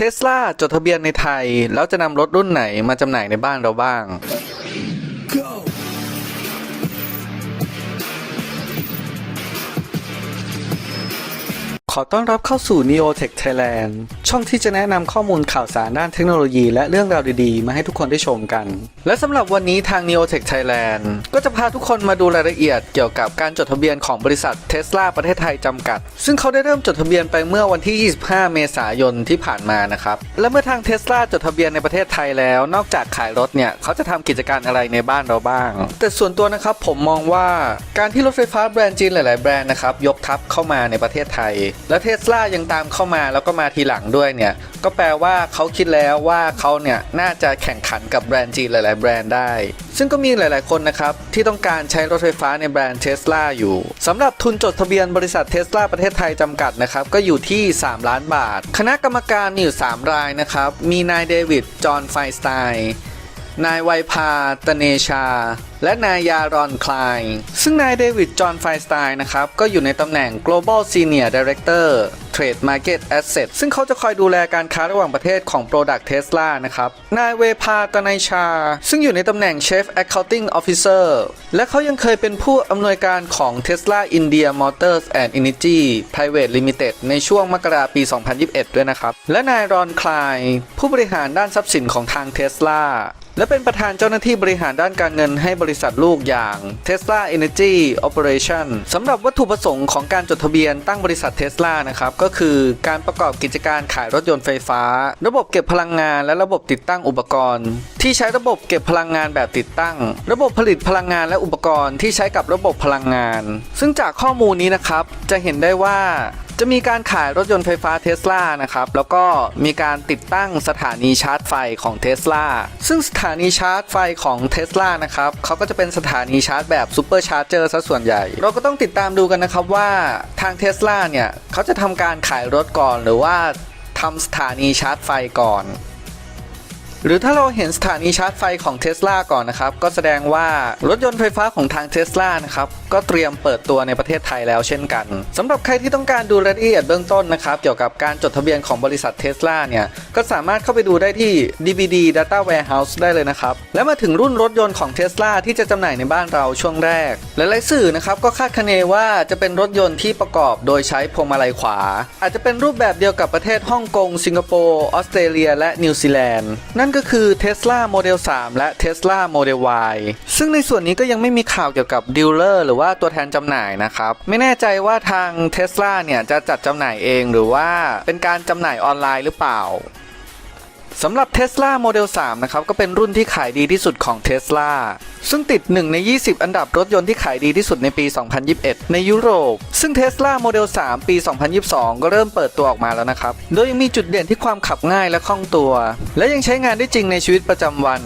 เทสลาจดทะเบียนในไทย แล้วจะนำรถรุ่นไหนมาจำหน่ายในบ้านเราบ้าง อต้อนรับเข้าสู่ Neotech Thailand ช่องที่จะแนะนำข้อมูลข่าวสารด้านเทคโนโลยีและเรื่องราวดีๆ มาให้ทุกคนได้ชมกัน และสำหรับวันนี้ทาง Neotech Thailand ก็จะพาทุกคนมาดูรายละเอียดเกี่ยวกับการจดทะเบียนของบริษัท Tesla ประเทศไทยจำกัด ซึ่งเขาได้เริ่มจดทะเบียนไปเมื่อวันที่ 25 เมษายนที่ผ่านมานะครับ และเมื่อทาง Tesla จดทะเบียนในประเทศไทยแล้ว นอกจากขายรถเนี่ยเขาจะทำกิจการอะไรในบ้านเราบ้าง แต่ส่วนตัวนะครับผมมองว่าการที่รถไฟฟ้าแบรนด์จีนหลาย ๆ แบรนด์นะครับยกทัพเข้ามาในประเทศไทยและเทสลายังตามเข้ามาแล้วก็มาทีหลังด้วยเนี่ย ก็แปลว่าเขาคิดแล้วว่าเขาเนี่ยน่าจะแข่งขันกับแบรนด์จีนหลาย ๆ แบรนด์ได้ ซึ่งก็มีหลาย ๆ คนนะครับ ที่ต้องการใช้รถไฟฟ้าในแบรนด์เทสลาอยู่สำหรับทุนจดทะเบียนบริษัทเทสลาประเทศไทยจำกัดนะครับ ก็อยู่ที่ 3 ล้านบาท คณะกรรมการมีอยู่ 3 รายนะครับ มีนายเดวิด จอห์นไฟสไตน์ นายไวพาตเนชา และนายยารอนคลาย ซึ่งนายเดวิด จอห์นไฟสไตน์นะครับ ก็อยู่ในตำแหน่ง global senior director Trade Market Asset ซึ่งเขาจะคอยดูแลการค้าระหว่างประเทศของ Product Tesla นะครับ นายเวพาตนายชา ซึ่งอยู่ในตำแหน่ง Chief Accounting Officer และเขายังเคยเป็นผู้อำนวยการของ Tesla India Motors and Energy Private Limited ในช่วงมกราปี 2021 ด้วยนะครับ และนายรอนคลาย ผู้บริหารด้านทรัพย์สินของทาง Tesla และเป็นประธานเจ้าหน้าที่บริหารด้านการเงินให้บริษัทลูกอย่าง Tesla Energy Operation สำหรับวัตถุประสงค์ของการจดทะเบียนตั้งบริษัท Tesla นะครับก็คือการประกอบกิจการขายรถยนต์ไฟฟ้า ระบบเก็บพลังงานและระบบติดตั้งอุปกรณ์ ที่ใช้ระบบเก็บพลังงานแบบติดตั้ง ระบบผลิตพลังงานและอุปกรณ์ที่ใช้กับระบบพลังงาน ซึ่งจากข้อมูลนี้นะครับจะเห็นได้ว่า จะมีการขายรถยนต์ไฟฟ้าเทสลานะครับ แล้วก็มีการติดตั้งสถานีชาร์จไฟของเทสลาซึ่งสถานีชาร์จไฟของเทสลานะครับเขาก็จะเป็นสถานีชาร์จแบบซูเปอร์ชาร์จเจอร์ซะส่วนใหญ่ เราก็ต้องติดตามดูกันนะครับว่าทางเทสลาเนี่ยเขาจะทำการขายรถก่อนหรือว่าทำสถานีชาร์จไฟก่อน หรือถ้าเราเห็นสถานีชาร์จไฟของเท s l a ก่อนนะครับ ก็แสดงว่ารถยนต์ไฟฟ้าของทางเท s l a นะครับ ก็เตรียมเปิดตัวในประเทศไทยแล้วเช่นกันสำหรับใครที่ต้องการดูรายละเอียดเบื้องต้นนะครับ เกี่ยวกับการจดทะเบียนของบริษัทเท s l a เนี่ย ก็สามารถเข้าไปดูได้ที่ DVD Data Warehouse ได้เลยนะครับ และมาถึงรุ่นรถยนต์ของเท s l a ที่จะจำหน่ายในบ้านเราช่วงแรก หลายๆสื่อนะครับก็คาดคะเนว่าจะเป็นรถยนต์ที่ประกอบโดยใช้พวงมาลัยขวา อาจจะเป็นรูปแบบเดียวกับประเทศฮ่องกงสิงคโปร์ออสเตรเลีย และนิวซีแลนด์นั่นก็คือ Tesla Model 3 และ Tesla Model Y ซึ่งในส่วนนี้ก็ยังไม่มีข่าวเกี่ยวกับดีลเลอร์หรือว่าตัวแทนจำหน่ายนะครับ ไม่แน่ใจว่าทาง Tesla เนี่ยจะจัดจำหน่ายเองหรือว่าเป็นการจำหน่ายออนไลน์หรือเปล่าสำหรับ Tesla Model 3 นะครับ ก็เป็นรุ่นที่ขายดีที่สุดของ Tesla ซึ่งติด 1 ใน 20 อันดับรถยนต์ที่ขายดีที่สุดในปี 2021 ในยุโรปซึ่ง Tesla Model 3 ปี 2022 ก็เริ่มเปิดตัวออกมาแล้วนะครับ โดยยังมีจุดเด่นที่ความขับง่ายและคล่องตัว และยังใช้งานได้จริงในชีวิตประจำวัน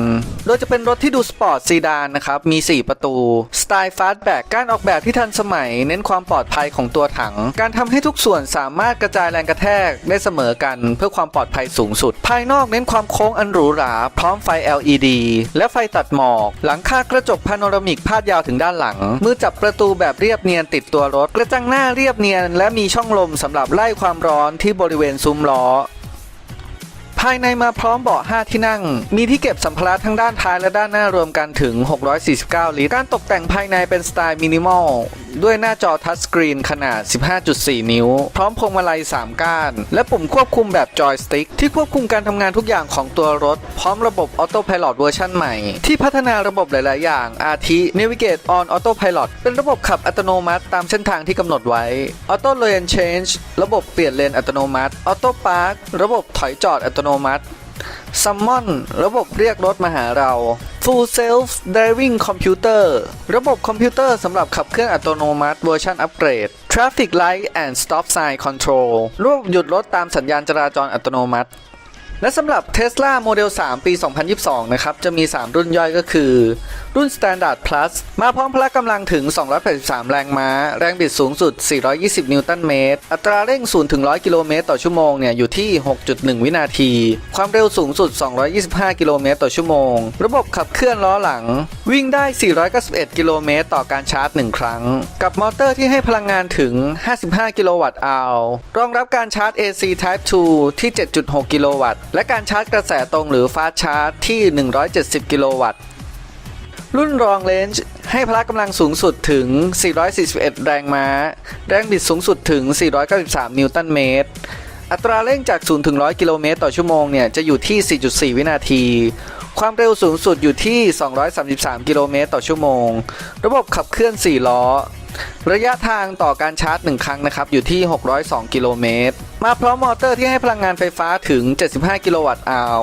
โดยจะเป็นรถที่ดูสปอร์ตซีดานนะครับ มี 4 ประตู สไตล์ฟาสต์แบ็กการออกแบบที่ทันสมัย เน้นความปลอดภัยของตัวถัง การทำให้ทุกส่วนสามารถกระจายแรงกระแทกได้เสมอกัน เพื่อความปลอดภัยสูงสุด ภายนอกเน้นความโค้งอันหรูหราพร้อมไฟ LED และไฟตัดหมอก หลังคากระจกพาโนรามิกพาดยาวถึงด้านหลัง มือจับประตูแบบเรียบเนียนติดตัวรถกระจังหน้าเรียบเนียน และมีช่องลมสำหรับไล่ความร้อนที่บริเวณซุ้มล้อ ภายในมาพร้อมเบาะ 5 ที่นั่ง มีที่เก็บสัมภาระทั้งด้านท้ายและด้านหน้า รวมกันถึง 649 ลิตร การตกแต่งภายในเป็นสไตล์มินิมอล ด้วยหน้าจอทัชสกรีนขนาด 15.4 นิ้ว พร้อมพวงมาลัย 3 ก้าน และปุ่มควบคุมแบบจอยสติ๊กที่ควบคุมการทำงานทุกอย่างของตัวรถ พร้อมระบบออโต้พ i l o t เวอร์ชันใหม่ ที่พัฒนาระบบหลาย ๆ อย่าง อาทิ Navigate on Autopilot เป็นระบบขับอัตโนมัติตามเส้นทางที่กำหนดไว้ Auto Lane Change ระบบเปลี่ยนเลนอัตโนมัติ Auto Park ระบบถอยจอดอัตโนมัติซัมมอน ระบบเรียกรถมาหาเรา Full Self Driving Computer ระบบคอมพิวเตอร์สำหรับขับเคลื่อนอัตโนมัติเวอร์ชันอัปเกรด Traffic Light and Stop Sign Control ระบบหยุดรถตามสัญญาณจราจรอัตโนมัติ และสำหรับ Tesla Model 3 ปี 2022 นะครับ จะมี 3 รุ่นย่อยก็คือ รุ่น Standard Plus มาพร้อมพละกำลังถึง 283 แรงม้า แรงบิดสูงสุด 420 นิวตันเมตร อัตราเร่ง 0 ถึง 100 กิโลเมตรต่อชั่วโมงเนี่ยอยู่ที่ 6.1 วินาที ความเร็วสูงสุด 225 กิโลเมตรต่อชั่วโมง ระบบขับเคลื่อนล้อหลัง วิ่งได้ 491 กิโลเมตรต่อการชาร์จ 1 ครั้ง กับมอเตอร์ที่ให้พลังงานถึง 55 กิโลวัตต์อาวรองรับการชาร์จ AC Type 2 ที่ 7.6 กิโลวัตต์และการชาร์จกระแสตรงหรือ Fast Charge ที่ 170 กิโลวัตต์ รุ่นรองเลนจ์ให้พละกำลังสูงสุดถึง 441 แรงม้า แรงบิดสูงสุดถึง 493 นิวตันเมตร อัตราเร่งจาก 0 ถึง 100 กิโลเมตรต่อชั่วโมงเนี่ยจะอยู่ที่ 4.4 วินาที ความเร็วสูงสุดอยู่ที่ 233 กิโลเมตรต่อชั่วโมง ระบบขับเคลื่อน 4 ล้อ ระยะทางต่อการชาร์จ 1 ครั้งนะครับ อยู่ที่ 602 กิโลเมตร มาพร้อมมอเตอร์ที่ให้พลังงานไฟฟ้าถึง 75 กิโลวัตต์อาว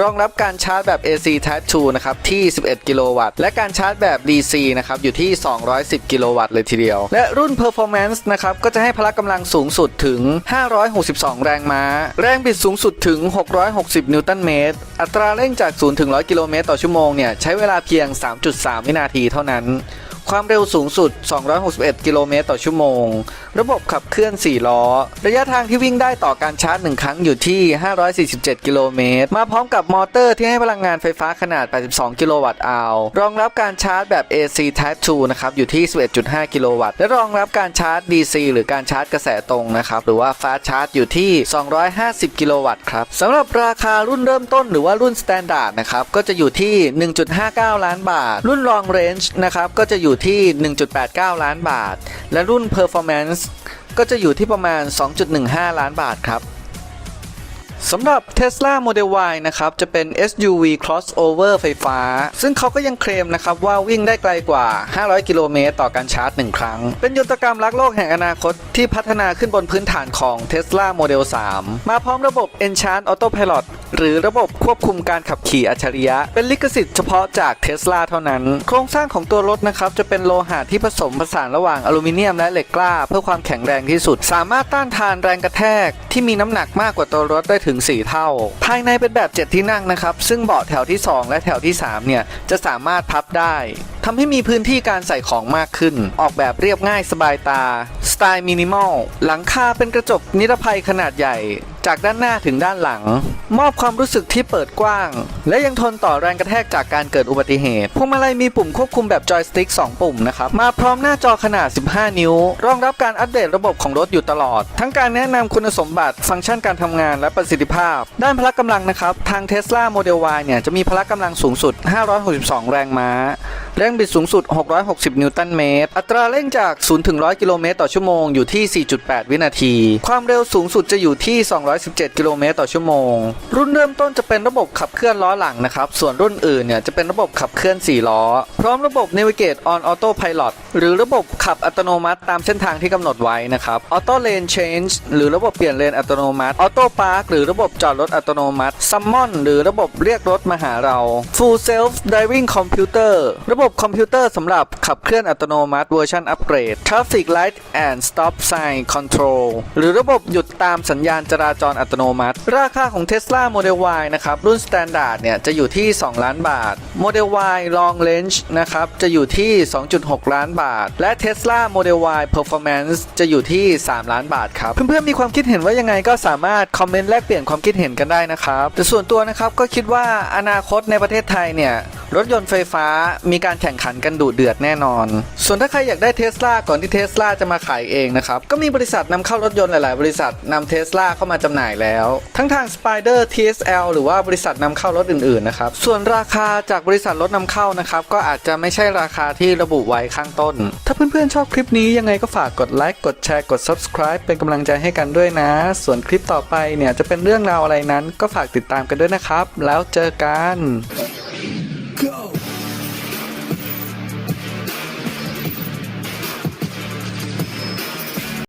รองรับการชาร์จแบบ AC Type 2 นะครับ ที่ 11 กิโลวัตต์ และการชาร์จแบบ DC นะครับ อยู่ที่ 210 กิโลวัตต์เลยทีเดียว และรุ่น Performance นะครับ ก็จะให้พละกำลังสูงสุดถึง 562 แรงม้า แรงบิดสูงสุดถึง 660 นิวตันเมตร อัตราเร่งจาก 0 ถึง 100 กิโลเมตรต่อชั่วโมงเนี่ย ใช้เวลาเพียง 3.3 วินาทีเท่านั้น ความเร็วสูงสุด 261 กิโลเมตรต่อชั่วโมง ระบบขับเคลื่อน 4 ล้อ ระยะทางที่วิ่งได้ต่อการชาร์จ 1 ครั้งอยู่ที่ 547 กิโลเมตร มาพร้อมกับมอเตอร์ที่ให้พลังงานไฟฟ้าขนาด 82 กิโลวัตต์อาวรองรับการชาร์จแบบ AC Type 2 นะครับ อยู่ที่ 11.5 กิโลวัตต์ และรองรับการชาร์จ DC หรือการชาร์จกระแสตรงนะครับ หรือว่า Fast Charge อยู่ที่ 250 กิโลวัตต์ครับสำหรับราคารุ่นเริ่มต้นหรือว่ารุ่น Standard นะครับ ก็จะอยู่ที่ 1.59 ล้านบาท รุ่น Long Range นะครับ ก็จะอยู่ที่ 1.89 ล้านบาท และรุ่น Performance ก็จะอยู่ที่ประมาณ 2.15 ล้านบาทครับ สำหรับ Tesla Model Y นะครับ จะเป็น SUV crossover ไฟฟ้า ซึ่งเขาก็ยังเคลมนะครับ ว่าวิ่งได้ไกลกว่า 500 กิโลเมตรต่อการชาร์จ 1 ครั้ง เป็นยุทธกรรมรักโลกแห่งอนาคต ที่พัฒนาขึ้นบนพื้นฐานของ Tesla Model 3 มาพร้อมระบบ Enchant Autopilot หรือระบบควบคุมการขับขี่อัจฉริยะ เป็นลิขสิทธิ์เฉพาะจาก Tesla เท่านั้น โครงสร้างของตัวรถนะครับ จะเป็นโลหะที่ผสมผสานระหว่างอลูมิเนียมและเหล็กกล้า เพื่อความแข็งแรงที่สุด สามารถต้านทานแรงกระแทกที่มีน้ำหนักมากกว่าตัวรถได้ถึง4 เท่า ภายในเป็นแบบ 7 ที่นั่งนะครับ ซึ่งเบาะแถวที่ 2 และแถวที่ 3 เนี่ย จะสามารถพับได้ทำให้มีพื้นที่การใส่ของมากขึ้น ออกแบบเรียบง่ายสบายตา สไตล์มินิมอล หลังคาเป็นกระจกนิรภัยขนาดใหญ่ จากด้านหน้าถึงด้านหลัง มอบความรู้สึกที่เปิดกว้าง และยังทนต่อแรงกระแทกจากการเกิดอุบัติเหตุพวงมาลัยมีปุ่มควบคุมแบบจอยสติ๊ก2ปุ่มนะครับ มาพร้อมหน้าจอขนาด 15 นิ้ว รองรับการอัปเดตระบบของรถอยู่ตลอด ทั้งการแนะนำคุณสมบัติ ฟังก์ชันการทำงาน และประสิทธิภาพ ด้านพละกำลังนะครับ ทาง Tesla Model Y เนี่ยจะมีพละกำลังสูงสุด 562 แรงม้าแรงบิดสูงสุด 660 นิวตันเมตร อัตราเร่งจาก 0 ถึง 100 กิโลเมตรต่อชั่วโมงอยู่ที่ 4.8 วินาที ความเร็วสูงสุดจะอยู่ที่117 กิโลเมตรต่อชั่วโมง รุ่นเริ่มต้นจะเป็นระบบขับเคลื่อนล้อหลังนะครับ ส่วนรุ่นอื่นเนี่ยจะเป็นระบบขับเคลื่อน 4 ล้อ พร้อมระบบ Navigate on Auto Pilot หรือระบบขับอัตโนมัติตามเส้นทางที่กำหนดไว้นะครับ Auto Lane Change หรือระบบเปลี่ยนเลนอัตโนมัติ Auto Park หรือระบบจอดรถอัตโนมัติ Summon หรือระบบเรียกรถมาหาเรา Full Self Driving Computer ระบบคอมพิวเตอร์สำหรับขับเคลื่อนอัตโนมัติเวอร์ชันอัปเกรด Traffic Light and Stop Sign Control หรือระบบหยุดตามสัญญาณจราจรอัตโนมัติ ราคาของ Tesla Model Y นะครับ รุ่น Standard เนี่ย จะอยู่ที่ 2 ล้านบาท Model Y Long Range นะครับ จะอยู่ที่ 2.6 ล้านบาทและ Tesla Model Y Performance จะอยู่ที่ 3 ล้านบาทครับ เพื่อนๆมีความคิดเห็นว่ายังไงก็สามารถคอมเมนต์แลกเปลี่ยนความคิดเห็นกันได้นะครับ แต่ส่วนตัวนะครับก็คิดว่าอนาคตในประเทศไทยเนี่ยรถยนต์ไฟฟ้ามีการแข่งขันกันดุเดือดแน่นอน ส่วนถ้าใครอยากได้เทสลาก่อนที่เทสลาจะมาขายเองนะครับ ก็มีบริษัทนำเข้ารถยนต์หลาย ๆ บริษัทนำเทสลาเข้ามาจำหน่ายแล้ว ทั้งทาง Spider TSL หรือว่าบริษัทนำเข้ารถอื่น ๆ นะครับ ส่วนราคาจากบริษัทรถนำเข้านะครับ ก็อาจจะไม่ใช่ราคาที่ระบุไว้ข้างต้นต้น ถ้าเพื่อนๆชอบคลิปนี้ยังไงก็ฝากกดไลค์กดแชร์กด subscribe เป็นกำลังใจให้กันด้วยนะ ส่วนคลิปต่อไปเนี่ยจะเป็นเรื่องราวอะไรนั้นก็ฝากติดตามกันด้วยนะครับ แล้วเจอกัน